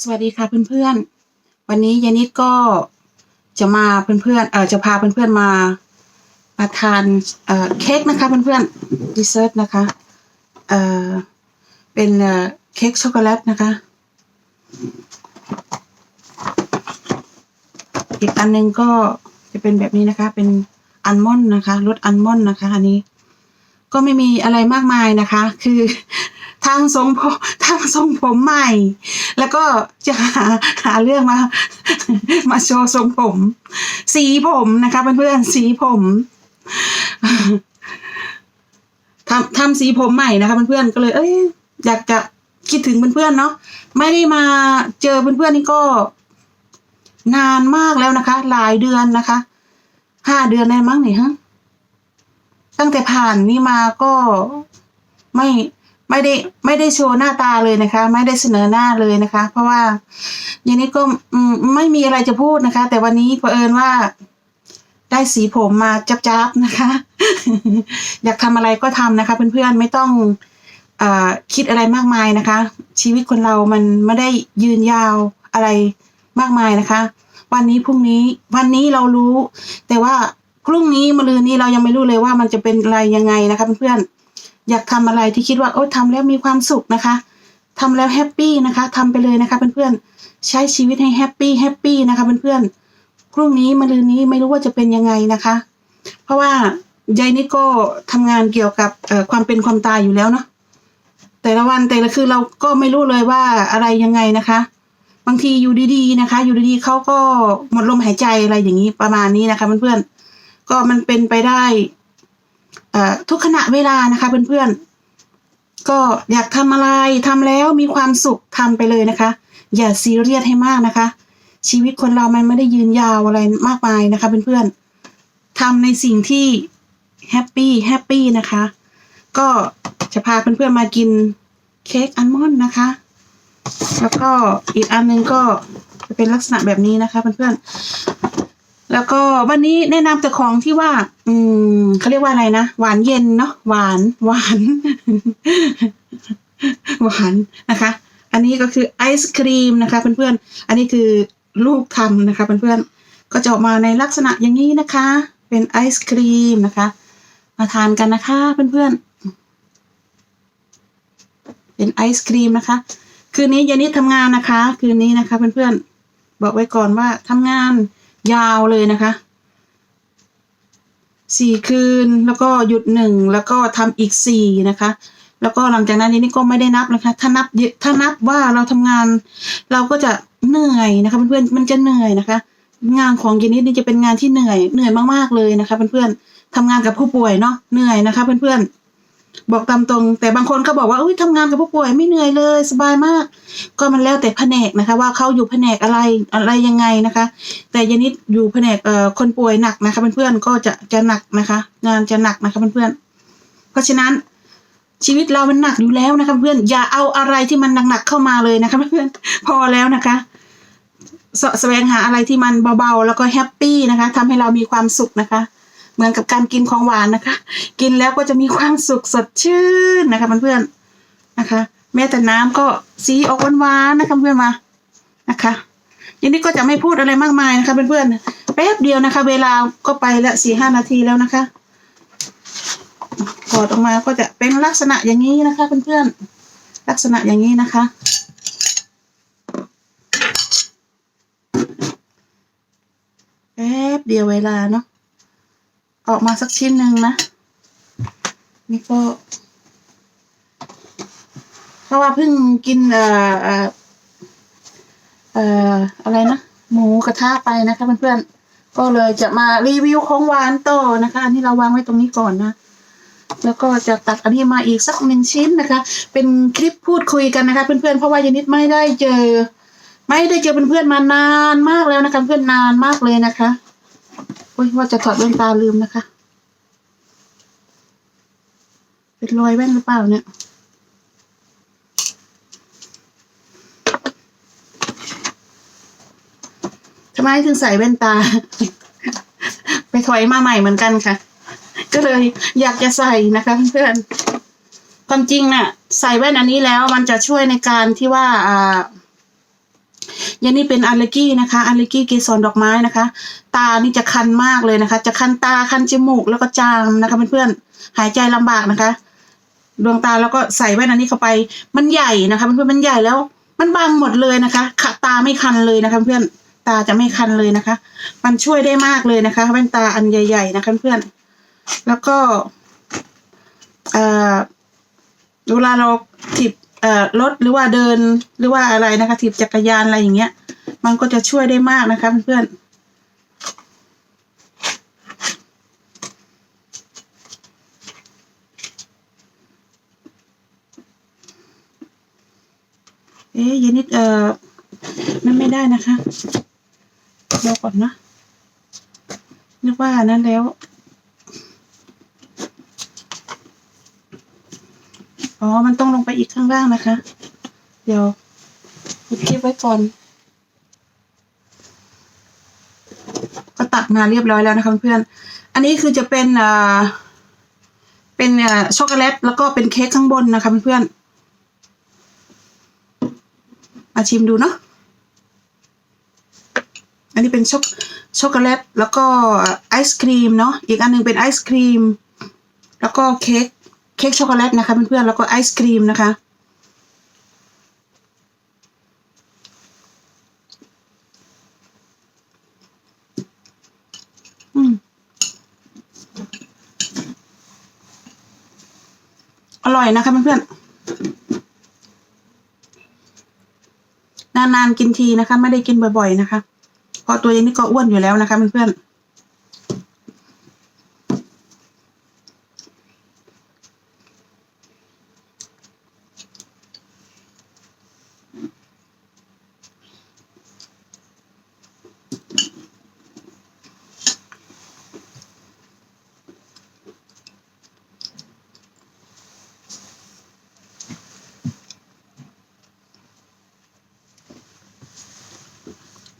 สวัสดีค่ะเพื่อนๆ วันนี้ยานิดก็จะมาเพื่อนๆเอ่อจะพาเพื่อนๆมามาทานเอ่อเค้กนะคะเพื่อนๆดิเซอร์ตนะคะเอ่อเป็นเอ่อเค้กช็อกโกแลตนะคะอีกอันหนึงก็จะเป็นแบบนี้นะคะเป็นอัลมอนด์นะคะรสอัลมอนด์นะคะอันนี้ก็ไม่มีอะไรมากมายนะคะ คือทางทรงผมทางทรงผมใหม่ แล้วก็จะหาหาเรื่องมา มาโชว์ทรงผม สีผมนะคะเพื่อนๆสีผมทำทำสีผมใหม่นะคะเพื่อนๆก็เลย เอ้ยอยากจะคิดถึงเพื่อนๆเนาะไม่ได้มาเจอเพื่อนๆนี่ก็ นานมากแล้วนะคะ หลายเดือนนะคะห้าเดือนได้มั้งเนี่ยฮะตั้งแต่ผ่านนี่มาก็ไม่ ไม่ได้ไม่ได้โชว์หน้าตาเลยนะคะ ไม่ได้เสนอหน้าเลยนะคะ เพราะว่าอย่างนี้ก็ไม่มีอะไรจะพูดนะคะ แต่วันนี้เผอิญว่า ได้สีผมมาจับๆนะคะ อยากทำอะไรก็ทำนะคะเพื่อนๆไม่ต้องอคิดอะไรมากมายนะคะ ชีวิตคนเรามันไม่ได้ยืนยาวอะไรมากมายนะคะ วันนี้พรุ่งนี้วันนี้เรารู้ แต่ว่าพรุ่งนี้มะรืนนี้เรายังไม่รู้เลยว่ามันจะเป็นอะไรยังไงนะคะเพื่อนๆ อยากทำอะไรที่คิดว่าโอ้ทำแล้วมีความสุขนะคะทำแล้วแฮปปี้นะคะทำไปเลยนะคะเพื่อนๆใช้ชีวิตให้แฮปปี้แฮปปี้นะคะเพื่อนๆพรุ่งนี้มะรืนนี้ไม่รู้ว่าจะเป็นยังไงนะคะ เพราะว่ายายนี่ก็ทำงานเกี่ยวกับความเป็นความตายอยู่แล้วเนาะแต่ละวันแต่ละคืนเราก็ไม่รู้เลยว่าอะไรยังไงนะคะ บางทีอยู่ดีๆนะคะ อยู่ดีๆเขาก็หมดลมหายใจอะไรอย่างนี้ประมาณนี้นะคะเพื่อนๆก็มันเป็นไปได้ ทุกขณะเวลานะคะเพื่อนๆ ก็อยากทำอะไรทำแล้วมีความสุขทำไปเลยนะคะ อย่าซีเรียสให้มากนะคะ ชีวิตคนเรามันไม่ได้ยืนยาวอะไรมากมายนะคะเพื่อนๆทำในสิ่งที่แฮปปี้แฮปปี้นะคะ ก็จะพาเพื่อนๆมากินเค้กอัลมอนด์นะคะ แล้วก็อีกอันหนึงก็จะเป็นลักษณะแบบนี้นะคะเพื่อนๆ แล้วก็วันนี้แนะนำแต่ของที่ว่า อืมเขาเรียกว่าอะไรนะ หวานเย็นเนาะหวานหวาน หวานนะคะ อันนี้ก็คือไอศครีมนะคะ เพื่อนๆ อันนี้คือลูกทำนะคะ เพื่อนๆ ก็จะออกมาในลักษณะอย่างนี้นะคะ เป็นไอศครีมนะคะ มาทานกันนะคะเพื่อนๆ เป็นไอศครีมนะคะ คืนนี้ยานิดทำงานนะคะ คืนนี้นะคะ เพื่อนๆ บอกไว้ก่อนว่าทำงาน ยาวเลยนะคะสี่คืนแล้วก็หยุดหนึ่งแล้วก็ทำอีกสี่นะคะ แล้วก็หลังจากนั้นยานิดก็ไม่ได้นับนะคะ ถ้านับถ้านับว่าเราทำงาน เราก็จะเหนื่อยนะคะเพื่อนๆมันจะเหนื่อยนะคะ งานของยานิดนี่จะเป็นงานที่เหนื่อยเหนื่อยมากๆเลยนะคะเพื่อนๆทำงานกับผู้ป่วยเนาะเหนื่อยนะคะเพื่อนๆ บอกตามตรง แต่บางคนก็บอกว่าอุ้ยทำงานกับผู้ป่วยไม่เหนื่อยเลยสบายมาก ก็มันแล้วแต่แผนกนะคะ ว่าเขาอยู่แผนกอะไรอะไรยังไงนะคะ แต่ยานิดอยู่แผนกเอ่อคนป่วยหนักนะคะเพื่อนๆก็จะจะหนักนะคะ งานจะหนักนะคะเพื่อนๆเพราะฉะนั้นชีวิตเรามันหนักอยู่แล้วนะคะเพื่อนอย่าเอาอะไรที่มันหนักๆเข้ามาเลยนะคะเพื่อนพอแล้วนะคะสแสวงหาอะไรที่มันเบาๆ แล้วก็แฮปปี้นะคะทำให้เรามีความสุขนะคะ เหมือนกับการกินของหวานนะคะ กินแล้วก็จะมีความสุขสดชื่นนะคะเพื่อนๆนะคะ แม้แต่น้ำก็สีออกหวานๆนะคะเพื่อนมานะคะทีนี้ก็จะไม่พูดอะไรมากมายนะคะเพื่อนๆแป๊บเดียวนะคะ เวลาก็ไปละสี่ห้านาทีแล้วนะคะถอดออกมาก็จะเป็นลักษณะอย่างนี้นะคะเพื่อนๆลักษณะอย่างนี้นะคะ แป๊บเดียวเวลาเนาะ ออกมาสักชิ้นหนึ่งนะ นี่ก็ เพราะว่าเพิ่งกินเอ่อเอ่อเอ่ออะไรนะ หมูกระทะไปนะคะเพื่อนๆ ก็เลยจะมารีวิวของหวานต่อนะคะ อันนี้เราวางไว้ตรงนี้ก่อนนะแล้วก็จะตัดอันนี้มาอีกสักหนึ่งชิ้นนะคะ เป็นคลิปพูดคุยกันนะคะเพื่อนๆ เพราะว่ายานิดไม่ได้เจอ ไม่ได้เจอเพื่อนๆมานานมากแล้วนะคะเพื่อนนานมากเลยนะคะ อ้ยว่าจะถอดแว่นตาลืมนะคะ เป็นรอยแว่นหรือเปล่าเนี่ย ทำไมถึงใส่แว่นตา ไปถอยมาใหม่เหมือนกันค่ะ ก็เลยอยากจะใส่นะคะเพื่อนความจริงน่ะ ใส่แว่นอันนี้แล้วมันจะช่วยในการที่ว่าอ่า ยันนี่เป็นอัลเลอร์กี้นะคะอัลเลอร์กี้เกสรดอกไม้นะคะ ตานี่จะคันมากเลยนะคะ จะคันตาคันจมูกแล้วก็จามนะคะเพื่อนๆหายใจลำบากนะคะ ดวงตาแล้วก็ใส่แว่นอันนี้เข้าไปมันใหญ่นะคะเพื่อนๆมันใหญ่แล้วมันบังหมดเลยนะคะขะตาไม่คันเลยนะคะเพื่อนตาจะไม่คันเลยนะคะ มันช่วยได้มากเลยนะคะ แว่นตาอันใหญ่ ๆ นะคะเพื่อนแล้วก็เอ่อเวลาเราถีบ เอ่อรถหรือว่าเดินหรือว่าอะไรนะคะถีบจักรยานอะไรอย่างเงี้ย มันก็จะช่วยได้มากนะคะเพื่อนเอ๊ยยนิดเอ่อนั่นไม่ได้นะคะรอก่อนนะนึกว่านั้นแล้ว อ๋อ มันต้องลงไปอีกข้างล่างนะคะ เดี๋ยวหยุดคลิปไว้ก่อน ก็ตัดมาเรียบร้อยแล้วนะคะเพื่อนอันนี้คือจะเป็นอ่าเป็นอ่าช็อกโกแลตแล้วก็เป็นเค้กข้างบนนะคะเพื่อนมาชิมดูเนาะ อันนี้เป็นช็อกช็อกโกแลตแล้วก็ไอศครีมเนาะ อีกอันหนึงเป็นไอศครีม แล้วก็เค้ก เค้กช็อกโกแลตนะคะเพื่อนๆแล้วก็ไอศครีมนะคะ อืมอร่อยนะคะเพื่อนๆนานๆกินทีนะคะ ไม่ได้กินบ่อยๆนะคะเพราะตัวเองนี่ก็อ้วนอยู่แล้วนะคะเพื่อนๆ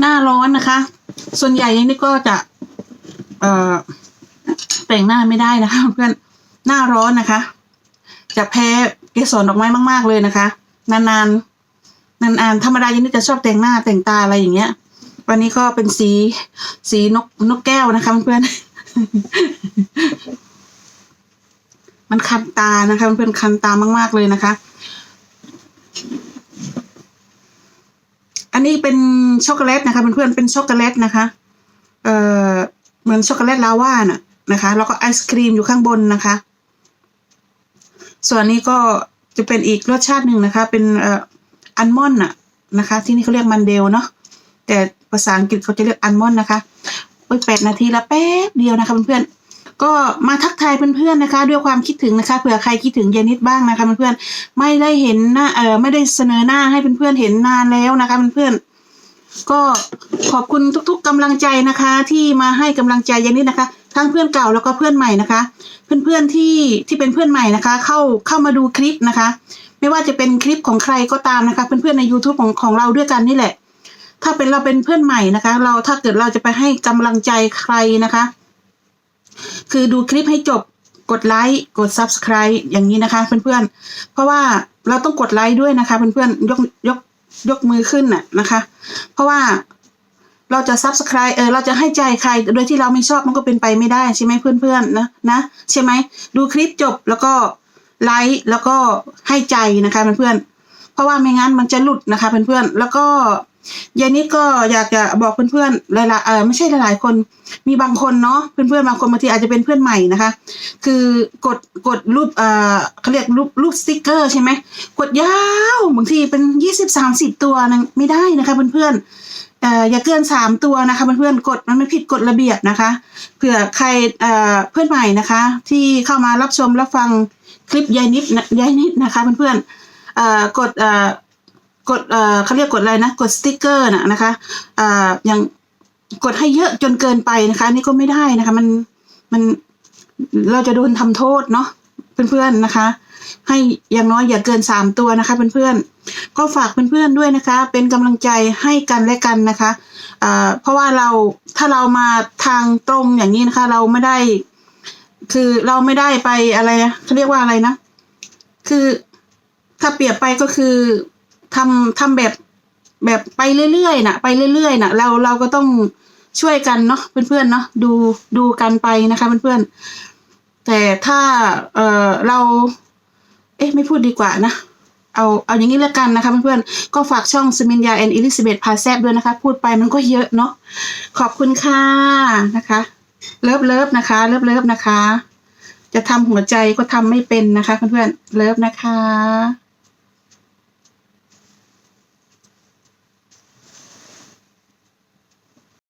หน้าร้อนนะคะ ส่วนใหญ่นี่ก็จะ เอ่อ แต่งหน้าไม่ได้นะคะ เพื่อนหน้าร้อนนะคะ จะแพ้เกสรดอกไม้มากๆเลยนะคะ นานๆนานๆธรรมดายันนี่จะชอบแต่งหน้าแต่งตาอะไรอย่างเงี้ย วันนี้ก็เป็นสีสีนกนกแก้วนะคะเพื่อนมันคันตานะคะเพื่อนคันตามากๆเลยนะคะ นนี้เป็นช็อกโกแลตนะคะเพื่อนๆเป็นช็อกโกแลตนะคะเอ่อเหมือนช็อกโกแลตลาว่าน่ะนะคะแล้วก็ไอศครีมอยู่ข้างบนนะคะ ส่วนนี้ก็จะเป็นอีกรสชาติหนึ่งนะคะ เป็นเอ่ออัลมอนด์น่ะนะคะ ที่นี่เขาเรียกมันเดลเนาะแต่ภาษาอังกฤษเขาจะเรียกอัลมอนด์นะคะโอ้ยแปดนาทีละแป๊บเดียวนะคะเพื่อนๆ ก็มาทักทายเพื่อนๆนะคะ ด้วยความคิดถึงนะคะเผื่อใครคิดถึงเยนิดบ้างนะคะเพื่อนๆไม่ได้เห็นหน้าเออไม่ได้เสนอหน้าให้เพื่อนๆเห็นนานแล้วนะคะเพื่อนๆก็ขอบคุณทุก ๆกำลังใจนะคะ ที่มาให้กำลังใจเยันนิดนะคะ ทั้งเพื่อนเก่าแล้วก็เพื่อนใหม่นะคะ เพื่อนๆที่ที่เป็นเพื่อนใหม่นะคะ เข้าเข้ามาดูคลิปนะคะ ไม่ว่าจะเป็นคลิปของใครก็ตามนะคะ เพื่อนๆใน YouTube ของของเราด้วยกันนี่แหละ ถ้าเป็นเราเป็นเพื่อนใหม่นะคะ เราถ้าเกิดเราจะไปให้กำลังใจใครนะคะ คือดูคลิปให้จบกดไลค์กด subscribe อย่างนี้นะคะเพื่อนๆ เพราะว่าเราต้องกดไลค์ด้วยนะคะเพื่อนๆยกยกยกมือขึ้นน่ะนะคะ เพราะว่าเราจะ subscribe เออเราจะให้ใจใครโดยที่เราไม่ชอบมันก็เป็นไปไม่ได้ใช่ไหมเพื่อนๆนะนะใช่ไหมดูคลิปจบแล้วก็ไลค์แล้วก็ให้ใจนะคะเพื่อนๆเพราะว่าไม่งั้นมันจะหลุดนะคะเพื่อนๆแล้วก็ ยายนิดก็อยากจะบอกเพื่อนๆหลายๆเออไม่ใช่หลายๆคนมีบางคนเนาะเพื่อนๆบางคนบางทีอาจจะเป็นเพื่อนใหม่นะคะ คือกดกดรูปเอ่อเขาเรียกรูปรูปสติกเกอร์ใช่ไหมกดยาวบางทีเป็นยี่สิบสามสิบตัวนะไม่ได้นะคะเพื่อนๆเอ่ออย่าเกินสามตัวนะคะเพื่อนๆกดมันไม่ผิดกฎระเบียบนะคะเผื่อใครเอ่อเพื่อนใหม่นะคะ ที่เข้ามารับชมรับฟังคลิปยายนิดยายนิดนะคะเพื่อนๆเอ่อกดเอ่อ กดเขาเรียกกดอะไรนะ กดสติกเกอร์นะนะคะอย่างกดให้เยอะจนเกินไปนะคะ นี่ก็ไม่ได้นะคะ มันมันเราจะโดนทำโทษเนาะเพื่อนๆนะคะ ให้อย่างน้อยอย่าเกินสามตัวนะคะเพื่อนๆก็ฝากเพื่อนๆด้วยนะคะ เป็นกำลังใจให้กันและกันนะคะเพราะว่าเราถ้าเรามาทางตรงอย่างนี้นะคะ เราไม่ได้ คือเราไม่ได้ไปอะไรเขาเรียกว่าอะไรนะ คือถ้าเปรียบไปก็คือ ทำทำแบบแบบไปเรื่อยๆนะไปเรื่อยๆนะเราเราก็ต้องช่วยกันเนาะเพื่อนๆเนาะดูดูกันไปนะคะเพื่อนๆแต่ถ้าเออเรา เอ๊ะไม่พูดดีกว่านะเอาเอาอย่างนี้แล้วกันนะคะเพื่อนๆก็ฝากช่องสมินยาแอนอิลิซาเบธพาแซบด้วยนะคะ พูดไปมันก็เยอะเนาะขอบคุณค่ะนะคะเลิฟเลิฟนะคะเลิฟเลิฟนะคะ จะทำหัวใจก็ทำไม่เป็นนะคะเพื่อนๆเลิฟนะคะ